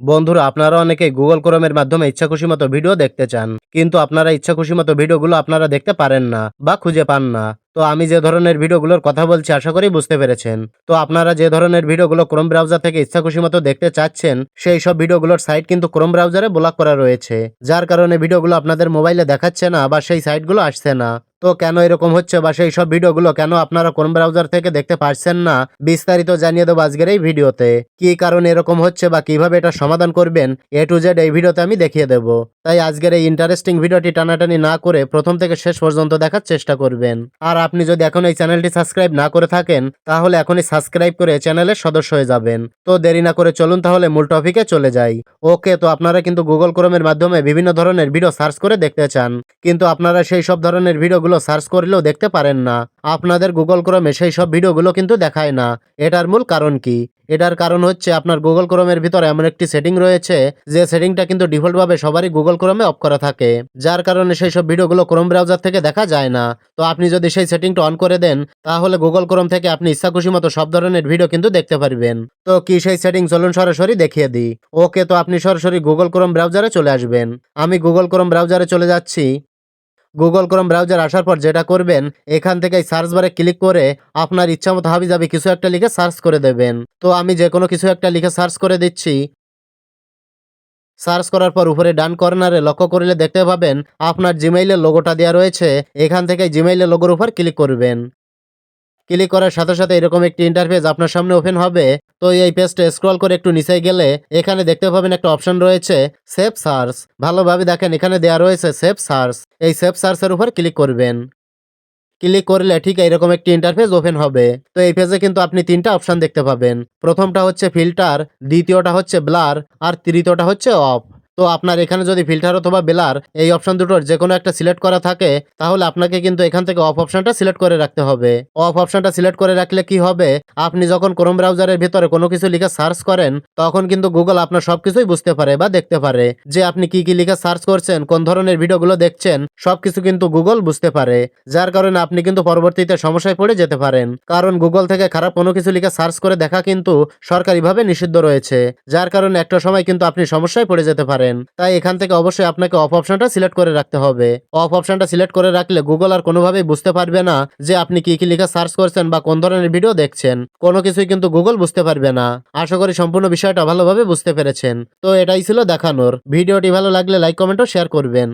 বন্ধুরা, আপনারা অনেকে গুগল ক্রোমের মাধ্যমে ইচ্ছা খুশি মতো ভিডিও দেখতে চান, কিন্তু আপনারা ইচ্ছা খুশি মতো ভিডিওগুলো আপনারা দেখতে পারেন না বা খুঁজে পান না। তো আমি যে ধরনের ভিডিওগুলোর কথা বলছি, আশা করি বুঝতে পেরেছেন। তো আপনারা যে ধরনের ভিডিওগুলো ক্রোম ব্রাউজার থেকে ইচ্ছা খুশি মতো দেখতে চাচ্ছেন, সেই সব ভিডিওগুলোর সাইট কিন্তু ক্রোম ব্রাউজারে ব্লক করা রয়েছে, যার কারণে ভিডিওগুলো আপনাদের মোবাইলে দেখাচ্ছে না বা সেই সাইটগুলো আসছে না। তো কেন এরকম হচ্ছে বা সেই সব ভিডিওগুলো কেন আপনারা কোন ব্রাউজার থেকে দেখতে পারছেন না? বিস্তারিত জানিয়ে দেবো আজকের এই ভিডিওতে। কি কারণে এরকম হচ্ছে বা কীভাবে এটা সমাধান করবেন? এ টু জেড এই ভিডিওতে আমি দেখিয়ে দেব। তাই আজকের এই ইন্টারেস্টিং ভিডিওটি টানাটানি না করে প্রথম থেকে শেষ পর্যন্ত দেখার চেষ্টা করবেন। আর আপনি যদি এখন এই চ্যানেলটি সাবস্ক্রাইব না করে থাকেন, তাহলে এখনই সাবস্ক্রাইব করে চ্যানেলের সদস্য হয়ে যাবেন। তো দেরি না করে চলুন তাহলে মূল টপিকে চলে যাই। ওকে তো আপনারা কিন্তু গুগল ক্রোমের মাধ্যমে বিভিন্ন ধরনের ভিডিও সার্চ করে দেখতে চান। কিন্তু আপনারা সেই সব ধরনের ভিডিওগুলো সার্চ করলেও দেখতে পারেন না। আপনাদের গুগল ক্রোমে সেই সব ভিডিওগুলো কিন্তু দেখায় না। এটার মূল কারণ কি? এটার কারণ হচ্ছে আপনার গুগল ক্রোমের ভিতরে এমন একটি সেটিং রয়েছে, যে সেটিংটা কিন্তু ডিফল্টভাবে সবারই গুগল ক্রোমে অফ করা থাকে। যার কারণে সেই সব ভিডিওগুলো ক্রোম ব্রাউজার থেকে দেখা যায় না। তো আপনি যদি সেই সেটিংটা অন করে দেন, তাহলে গুগল ক্রোম থেকে আপনি ইচ্ছা খুশি মতো সব ধরনের ভিডিও কিন্তু দেখতে পারবেন। তো কি সেই সেটিং চলুন সরাসরি দেখিয়ে দিই। ওকে, তো আপনি সরাসরি গুগল ক্রোম ব্রাউজারে চলে আসবেন। আমি গুগল ক্রোম ব্রাউজারে চলে যাচ্ছি। গুগল ক্রোম ব্রাউজার আসার পর যেটা করবেন, এখান থেকে সার্চ বারে ক্লিক করে আপনার ইচ্ছা মতো হাবি যাবি কিছু একটা লিখে সার্চ করে দেবেন। তো আমি যে কোনো কিছু একটা লিখে সার্চ করে দিচ্ছি। সার্চ করার পর উপরে ডান কর্নারে লক্ষ্য করলে দেখতে পাবেন, আপনার জিমেইলের লোগোটা দেওয়া রয়েছে। এখান থেকে জিমেইলের লোগোর উপর ক্লিক করবেন। ক্লিক করার সাথে সাথে এরকম একটি ইন্টারফেস আপনার সামনে ওপেন হবে। তো এই পেজটা স্ক্রল করে একটু নিচে গেলে এখানে দেখতে পাবেন একটা অপশন রয়েছে সেফ সার্চ ভালোভাবে দেখেন, এখানে দেওয়া রয়েছে সেফ সার্চ এই সেফ সার্চের উপর ক্লিক করবেন। ক্লিক করলে ঠিক এরকম একটি ইন্টারফেস ওপেন হবে। তো এই পেজে কিন্তু আপনি তিনটা অপশন দেখতে পাবেন। প্রথমটা হচ্ছে ফিল্টার দ্বিতীয়টা হচ্ছে ব্লার আর তৃতীয়টা হচ্ছে অফ তো আপনার এখানে যদি ফিল্টার অথবা বেলার এই অপশন দুটোর যে কোনো একটা সিলেক্ট করা থাকে, তাহলে আপনাকে কিন্তু এখান থেকে অফ অপশনটা সিলেক্ট করে রাখতে হবে। অফ অপশনটা সিলেক্ট করে রাখলে কি হবে? আপনি যখন ক্রোম ব্রাউজারের ভিতরে কোনো কিছু লিখে সার্চ করেন, তখন কিন্তু গুগল আপনার সবকিছুই বুঝতে পারে বা দেখতে পারে যে আপনি কি কি লিখে সার্চ করছেন, কোন ধরনের ভিডিওগুলো দেখছেন, সবকিছু কিন্তু গুগল বুঝতে পারে। যার কারণে আপনি কিন্তু পরবর্তীতে সমস্যায় পড়ে যেতে পারেন। কারণ গুগল থেকে খারাপ কোনো কিছু লিখে সার্চ করে দেখা কিন্তু সরকারিভাবে নিষিদ্ধ রয়েছে। যার কারণে একটা সময় কিন্তু আপনি সমস্যায় পড়ে যেতে পারেন। তাই এখান থেকে অবশ্যই আপনাকে অফ অপশনটা সিলেক্ট করে রাখতে হবে। অফ অপশনটা সিলেক্ট করে রাখলে গুগল আর কোনোভাবেই বুঝতে পারবে না যে আপনি কি কি লেখা সার্চ করছেন বা কোন ধরনের ভিডিও দেখছেন। কোনো কিছুই কিন্তু গুগল বুঝতে পারবে না। আশা করি সম্পূর্ণ বিষয়টা ভালোভাবে বুঝতে পেরেছেন। তো এটাই ছিল দেখানোর। ভিডিওটি ভালো লাগলে লাইক কমেন্ট ও শেয়ার করবেন।